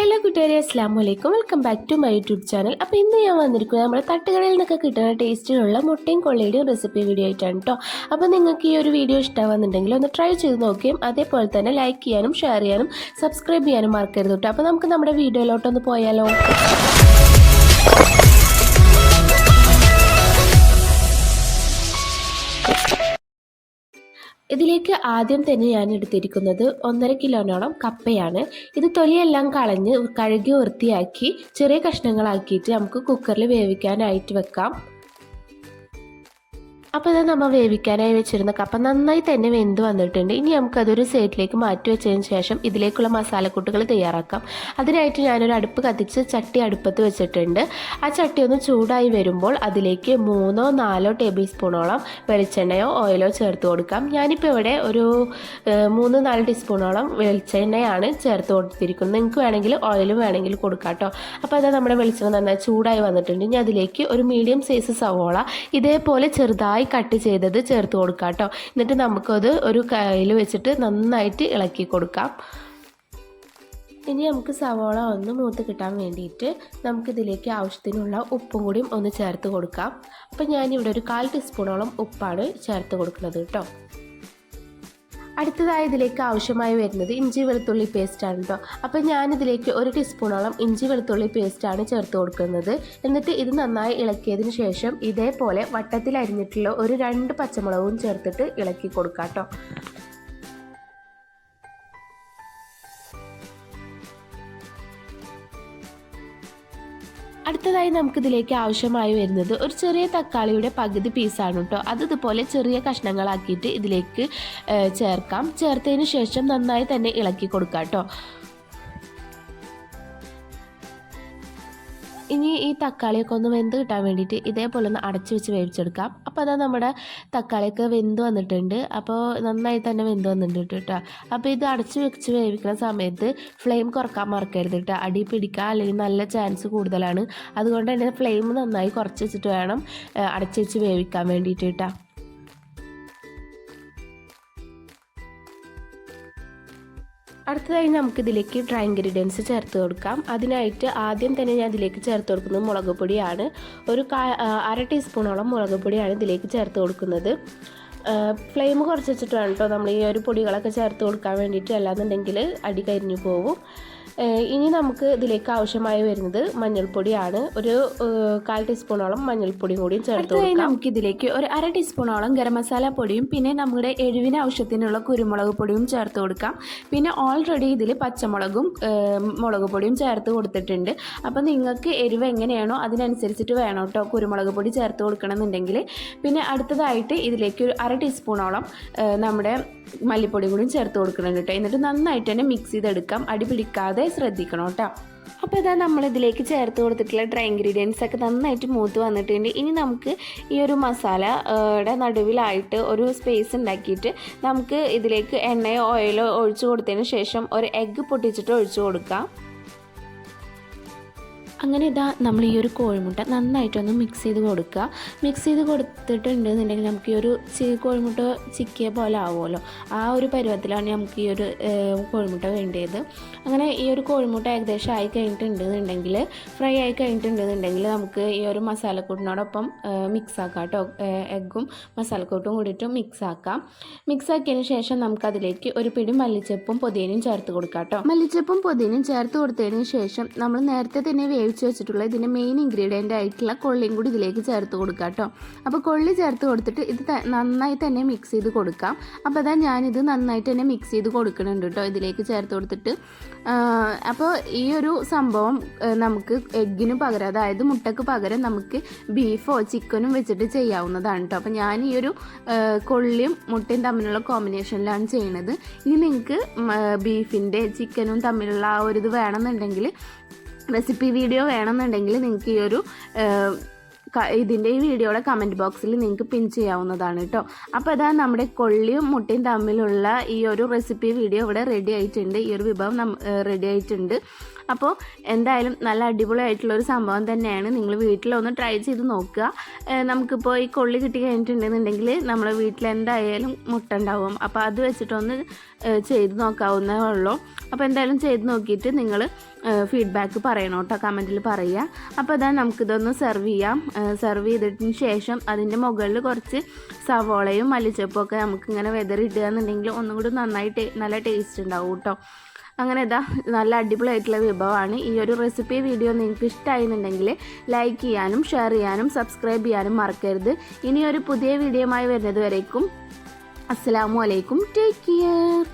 Hello കൂട്ടുകാരെ അസ്ലാം വലൈക്കും welcome back to my YouTube channel അപ്പോൾ ഇന്ന് ഞാൻ വന്നിരിക്കുന്നത് നമ്മുടെ തട്ടുകടയിൽ നിന്നൊക്കെ കിട്ടുന്ന ടേസ്റ്റിലുള്ള മുട്ടയും കൊള്ളയുടെയും റെസിപ്പി വീഡിയോ ആയിട്ടാണ് കേട്ടോ അപ്പോൾ നിങ്ങൾക്ക് ഈ ഒരു വീഡിയോ ഇഷ്ടമാകുന്നുണ്ടെങ്കിൽ ഒന്ന് ട്രൈ ചെയ്ത് നോക്കുകയും അതേപോലെ തന്നെ ലൈക്ക് ചെയ്യാനും ഷെയർ ചെയ്യാനും സബ്സ്ക്രൈബ് ചെയ്യാനും മറക്കരുത് കേട്ടോ അപ്പോൾ നമുക്ക് നമ്മുടെ വീഡിയോയിലോട്ടൊന്ന് പോയാലോ. ഇതിലേക്ക് ആദ്യം തന്നെ ഞാൻ എടുത്തിരിക്കുന്നത് ഒന്നര കിലോനോളം കപ്പയാണ്. ഇത് തൊലിയെല്ലാം കളഞ്ഞ് കഴുകി വൃത്തിയാക്കി ചെറിയ കഷ്ണങ്ങളാക്കിയിട്ട് നമുക്ക് കുക്കറിൽ വേവിക്കാനായിട്ട് വെക്കാം. അപ്പോൾ ഇത് നമ്മൾ വേവിക്കാനായി വെച്ചിരുന്ന കപ്പ നന്നായി തന്നെ വെന്ത് വന്നിട്ടുണ്ട്. ഇനി നമുക്കതൊരു സൈഡിലേക്ക് മാറ്റി വെച്ചതിന് ശേഷം ഇതിലേക്കുള്ള മസാലക്കൂട്ടുകൾ തയ്യാറാക്കാം. അതിനായിട്ട് ഞാനൊരു അടുപ്പ് കത്തിച്ച് ചട്ടി അടുപ്പത്ത് വെച്ചിട്ടുണ്ട്. ആ ചട്ടി ഒന്ന് ചൂടായി വരുമ്പോൾ അതിലേക്ക് മൂന്നോ നാലോ ടേബിൾ സ്പൂണോളം വെളിച്ചെണ്ണയോ ഓയിലോ ചേർത്ത് കൊടുക്കാം. ഞാനിപ്പോൾ ഇവിടെ ഒരു മൂന്ന് നാല് ടീസ്പൂണോളം വെളിച്ചെണ്ണയാണ് ചേർത്ത് കൊടുത്തിരിക്കുന്നത്. നിങ്ങൾക്ക് വേണമെങ്കിൽ ഓയിലും വേണമെങ്കിൽ കൊടുക്കാം കേട്ടോ അപ്പോൾ അത് നമ്മുടെ വെളിച്ചെണ്ണ നന്നായി ചൂടായി വന്നിട്ടുണ്ട്. ഇനി അതിലേക്ക് ഒരു മീഡിയം സൈസ് സവോള ഇതേപോലെ ചെറുതായി കട്ട് ചെയ്തത് ചേർത്ത് കൊടുക്കാം കേട്ടോ എന്നിട്ട് നമുക്കത് ഒരു കയ്യിൽ വെച്ചിട്ട് നന്നായിട്ട് ഇളക്കി കൊടുക്കാം. ഇനി നമുക്ക് സവോള ഒന്ന് മൂത്ത് കിട്ടാൻ വേണ്ടിയിട്ട് നമുക്കിതിലേക്ക് ആവശ്യത്തിനുള്ള ഉപ്പും കൂടിയും ഒന്ന് ചേർത്ത് കൊടുക്കാം. അപ്പം ഞാനിവിടെ ഒരു കാൽ ടീസ്പൂണോളം ഉപ്പാണ് ചേർത്ത് കൊടുക്കുന്നത് കേട്ടോ. അടുത്തതായി ഇതിലേക്ക് ആവശ്യമായി വരുന്നത് ഇഞ്ചി വെളുത്തുള്ളി പേസ്റ്റാണ് കേട്ടോ അപ്പോൾ ഞാനിതിലേക്ക് ഒരു ടീസ്പൂണോളം ഇഞ്ചി വെളുത്തുള്ളി പേസ്റ്റാണ് ചേർത്ത് കൊടുക്കുന്നത്. എന്നിട്ട് ഇത് നന്നായി ഇളക്കിയതിന് ശേഷം ഇതേപോലെ വട്ടത്തിൽ അരിഞ്ഞിട്ടുള്ള ഒരു രണ്ട് പച്ചമുളകും ചേർത്തിട്ട് ഇളക്കി കൊടുക്കാം കേട്ടോ അടുത്തതായി നമുക്കിതിലേക്ക് ആവശ്യമായി വരുന്നത് ഒരു ചെറിയ തക്കാളിയുടെ പകുതി പീസാണ് കേട്ടോ. അത് ഇതുപോലെ ചെറിയ കഷ്ണങ്ങളാക്കിയിട്ട് ഇതിലേക്ക് ചേർക്കാം. ചേർത്തതിന് ശേഷം നന്നായി തന്നെ ഇളക്കി കൊടുക്കാം കേട്ടോ. ഇനി ഈ തക്കാളിയൊക്കെ ഒന്ന് വെന്ത് കിട്ടാൻ വേണ്ടിയിട്ട് ഇതേപോലെ ഒന്ന് അടച്ചു വെച്ച് വേവിച്ചെടുക്കാം. അപ്പോൾ അതാ നമ്മുടെ തക്കാളിയൊക്കെ വെന്ത് വന്നിട്ടുണ്ട്. അപ്പോൾ നന്നായി തന്നെ വെന്ത് വന്നിട്ടുണ്ട് കേട്ടോ. അപ്പോൾ ഇത് അടച്ചു വെച്ച് വേവിക്കുന്ന സമയത്ത് ഫ്ലെയിം കുറയ്ക്കാൻ മറക്കരുത് കേട്ടോ. അടി പിടിക്കുക അല്ലെങ്കിൽ നല്ല ചാൻസ് കൂടുതലാണ്. അതുകൊണ്ട് തന്നെ ഫ്ലെയിം നന്നായി കുറച്ച് വെച്ചിട്ട് വേണം അടച്ചു വെച്ച് വേവിക്കാൻ വേണ്ടിയിട്ട് കേട്ടോ. അടുത്തതായി നമുക്കിതിലേക്ക് ഡ്രൈ ഇൻഗ്രീഡിയൻസ് ചേർത്ത് കൊടുക്കാം. അതിനായിട്ട് ആദ്യം തന്നെ ഞാൻ ഇതിലേക്ക് ചേർത്ത് കൊടുക്കുന്നത് മുളക് പൊടിയാണ്. ഒരു അര ടീസ്പൂണോളം മുളക് പൊടിയാണ് ഇതിലേക്ക് ചേർത്ത് കൊടുക്കുന്നത്. ഫ്ലെയിം കുറച്ച് വെച്ചിട്ട് വേണം കേട്ടോ നമ്മൾ ഈ ഒരു പൊടികളൊക്കെ ചേർത്ത് കൊടുക്കാൻ വേണ്ടിയിട്ട് അല്ലാന്നുണ്ടെങ്കിൽ അടി കരിഞ്ഞു പോകും ഇനി നമുക്ക് ഇതിലേക്ക് ആവശ്യമായി വരുന്നത് മഞ്ഞൾപ്പൊടിയാണ്. ഒരു കാൽ ടീസ്പൂണോളം മഞ്ഞൾപ്പൊടിയും കൂടി ചേർത്ത് കൊടുക്കാം. നമുക്ക് ഇതിലേക്ക് ഒരു അര ടീസ്പൂണോളം ഗരം മസാല പൊടിയും പിന്നെ നമ്മുടെ എരിവിന് ആവശ്യത്തിനുള്ള കുരുമുളക് പൊടിയും ചേർത്ത് കൊടുക്കാം. പിന്നെ ഓൾറെഡി ഇതിൽ പച്ചമുളകും മുളക് പൊടിയും ചേർത്ത് കൊടുത്തിട്ടുണ്ട്. അപ്പോൾ നിങ്ങൾക്ക് എരിവ് എങ്ങനെയാണോ അതിനനുസരിച്ചിട്ട് വേണം കേട്ടോ കുരുമുളക് പൊടി ചേർത്ത് കൊടുക്കണമെന്നുണ്ടെങ്കിൽ പിന്നെ അടുത്തതായിട്ട് ഇതിലേക്ക് ഒരു അര ടീസ്പൂണോളം നമ്മുടെ മല്ലിപ്പൊടി കൂടി ചേർത്ത് കൊടുക്കണം കേട്ടോ. എന്നിട്ട് നന്നായിട്ട് തന്നെ മിക്സ് ചെയ്തെടുക്കാം. അടി പിടിക്കാതെ ശ്രദ്ധിക്കണം കേട്ടോ. അപ്പോൾ ഇതാ നമ്മളിതിലേക്ക് ചേർത്ത് കൊടുത്തിട്ടുള്ള ഡ്രൈ ഇൻഗ്രീഡിയൻസ് ഒക്കെ നന്നായിട്ട് മൂത്ത് വന്നിട്ടുണ്ട്. ഇനി നമുക്ക് ഈ ഒരു മസാലയുടെ നടുവിലായിട്ട് ഒരു സ്പേസ് ഉണ്ടാക്കിയിട്ട് നമുക്ക് ഇതിലേക്ക് എണ്ണയോ ഓയിലോ ഒഴിച്ചു കൊടുത്തതിന് ശേഷം ഒരു എഗ്ഗ് പൊട്ടിച്ചിട്ട് ഒഴിച്ചു കൊടുക്കാം. അങ്ങനെ ഇതാ നമ്മൾ ഈ ഒരു കോഴിമുട്ട നന്നായിട്ടൊന്ന് മിക്സ് ചെയ്ത് കൊടുക്കുക. മിക്സ് ചെയ്ത് കൊടുത്തിട്ടുണ്ട് എന്നുണ്ടെങ്കിൽ നമുക്ക് ഈ ഒരു കോഴിമുട്ട ചിക്കിയ പോലെ ആവുമല്ലോ. ആ ഒരു പരുവത്തിലാണ് നമുക്ക് ഈ ഒരു കോഴിമുട്ട വേണ്ടത് അങ്ങനെ ഈ ഒരു കോഴിമുട്ട ഏകദേശം ആയി കഴിഞ്ഞിട്ടുണ്ടെന്നുണ്ടെങ്കിൽ ഫ്രൈ ആയി കഴിഞ്ഞിട്ടുണ്ടെന്നുണ്ടെങ്കിൽ നമുക്ക് ഈ ഒരു മസാലക്കൂട്ടിനോടൊപ്പം മിക്സ് ആക്കാം കേട്ടോ. എഗ്ഗും മസാലക്കൂട്ടും കൂടിയിട്ട് മിക്സ് ആക്കാം. മിക്സ് ആക്കിയതിന് ശേഷം നമുക്കതിലേക്ക് ഒരു പിടി മല്ലിച്ചപ്പും പൊതിയനും ചേർത്ത് കൊടുക്കാം കേട്ടോ. മല്ലിച്ചപ്പും പൊതിയനും ചേർത്ത് കൊടുത്തതിന് ശേഷം നമ്മൾ നേരത്തെ തന്നെ വേവിച്ച് വെച്ചിട്ടുള്ള ഇതിന്റെ മെയിൻ ഇൻഗ്രീഡിയന്റ് ആയിട്ടുള്ള കൊള്ളിയും കൂടി ഇതിലേക്ക് ചേർത്ത് കൊടുക്കാം കേട്ടോ. അപ്പോൾ കൊള്ളി ചേർത്ത് കൊടുത്തിട്ട് ഇത് നന്നായി തന്നെ മിക്സ് ചെയ്ത് കൊടുക്കാം. അപ്പോൾ അതാ ഞാനിത് നന്നായിട്ട് തന്നെ മിക്സ് ചെയ്ത് കൊടുക്കുന്നുണ്ട് കേട്ടോ ഇതിലേക്ക് ചേർത്ത് കൊടുത്തിട്ട്. അപ്പോൾ ഈ ഒരു സംഭവം നമുക്ക് എഗ്ഗിന് പകരം അതായത് മുട്ടക്ക് പകരം നമുക്ക് ബീഫോ ചിക്കനും വെച്ചിട്ട് ചെയ്യാവുന്നതാണ് കേട്ടോ. അപ്പോൾ ഞാൻ ഈ ഒരു കൊള്ളിയും മുട്ടയും തമ്മിലുള്ള കോമ്പിനേഷനിലാണ് ചെയ്യുന്നത് ഇനി നിങ്ങൾക്ക് ബീഫിന്റെ ചിക്കനും തമ്മിലുള്ള ആ ഒരു ഇത് വേണമെന്നുണ്ടെങ്കിൽ റെസിപ്പി വീഡിയോ വേണമെന്നുണ്ടെങ്കിൽ നിങ്ങൾക്ക് ഈ ഒരു ഇതിന്റെ ഈ വീഡിയോയുടെ കമന്റ് ബോക്സിൽ നിങ്ങൾക്ക് പിൻ ചെയ്യാവുന്നതാണ് കേട്ടോ അപ്പോൾ അതാ നമ്മുടെ കൊള്ളിയും മുട്ടയും തമ്മിലുള്ള ഈ ഒരു റെസിപ്പി വീഡിയോ ഇവിടെ റെഡി ആയിട്ടുണ്ട്. ഈ ഒരു വിഭവം റെഡി ആയിട്ടുണ്ട്. അപ്പോൾ എന്തായാലും നല്ല അടിപൊളിയായിട്ടുള്ള ഒരു സംഭവം തന്നെയാണ്. നിങ്ങൾ വീട്ടിലൊന്ന് ട്രൈ ചെയ്ത് നോക്കുക. നമുക്കിപ്പോൾ ഈ കൊള്ളി കിട്ടി കഴിഞ്ഞിട്ടുണ്ടെന്നുണ്ടെങ്കിൽ നമ്മുടെ വീട്ടിൽ എന്തായാലും മുട്ട ഉണ്ടാവും. അപ്പോൾ അത് വെച്ചിട്ടൊന്ന് ചെയ്ത് നോക്കാവുന്നേ ഉള്ളൂ. അപ്പോൾ എന്തായാലും ചെയ്ത് നോക്കിയിട്ട് നിങ്ങൾ ഫീഡ്ബാക്ക് പറയണം കേട്ടോ കമന്റിൽ പറയുക. അപ്പോൾ അതാ നമുക്കിതൊന്ന് സെർവ് ചെയ്യാം. സെർവ് ചെയ്തിട്ടിന് ശേഷം അതിന്റെ മുകളിൽ കുറച്ച് സവോളയും മല്ലിച്ചപ്പും ഒക്കെ നമുക്കിങ്ങനെ വെതറിടുക എന്നുണ്ടെങ്കിൽ ഒന്നും കൂടി നന്നായി നല്ല ടേസ്റ്റ് ഉണ്ടാവും കേട്ടോ. അങ്ങനെ ഇതാ നല്ല അടിപൊളിയായിട്ടുള്ള വിഭവമാണ് ഈ ഒരു റെസിപ്പി വീഡിയോ നിങ്ങൾക്ക് ഇഷ്ടമായിരുന്നുണ്ടെങ്കിൽ ലൈക്ക് ചെയ്യാനും ഷെയർ ചെയ്യാനും സബ്സ്ക്രൈബ് ചെയ്യാനും മറക്കരുത്. ഇനിയൊരു പുതിയ വീഡിയോയുമായി വരുന്നത് വരേക്കും. അസ്സാം വലൈക്കും ടേക്ക് കെയർ